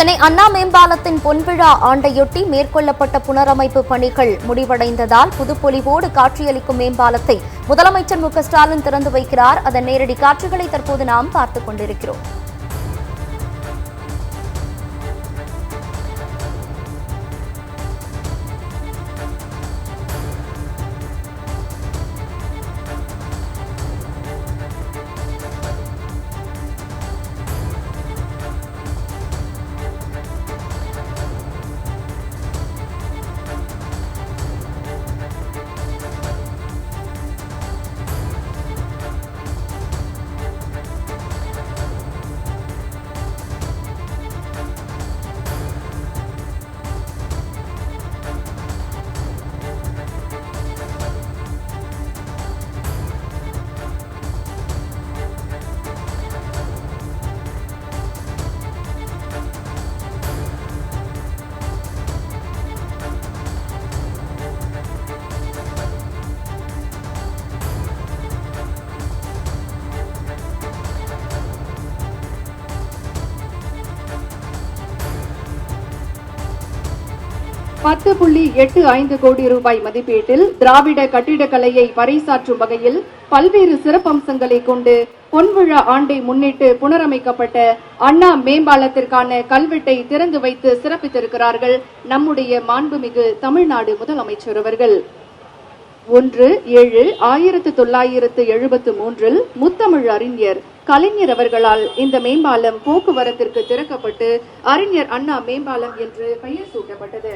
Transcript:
சென்னை அண்ணா மேம்பாலத்தின் பொன்விழா ஆண்டையொட்டி மேற்கொள்ளப்பட்ட புனரமைப்பு பணிகள் முடிவடைந்ததால் புதுப்பொலிவோடு காட்சியளிக்கும் மேம்பாலத்தை முதலமைச்சர் மு க ஸ்டாலின் திறந்து வைக்கிறார். அதன் நேரடி காட்சிகளை தற்போது நாம் பார்த்துக் கொண்டிருக்கிறோம். பத்து புள்ளி எட்டு ஐந்து கோடி ரூபாய் மதிப்பீட்டில் திராவிட கட்டிடக்கலையை பறைசாற்றும் வகையில் பல்வேறு சிறப்பம்சங்களை கொண்டு பொன்விழா ஆண்டை முன்னிட்டு புனரமைக்கப்பட்ட அண்ணா மேம்பாலத்திற்கான கல்வெட்டை திறந்து வைத்து சிறப்பித்திருக்கிறார்கள் நம்முடைய மாண்புமிகு தமிழ்நாடு முதலமைச்சர் அவர்கள். ஒன்று ஏழு ஆயிரத்து தொள்ளாயிரத்து எழுபத்து மூன்றில் முத்தமிழ் அறிஞர் கலைஞர் அவர்களால் இந்த மேம்பாலம் போக்குவரத்திற்கு திறக்கப்பட்டு அறிஞர் அண்ணா மேம்பாலம் என்று பெயர் சூட்டப்பட்டது.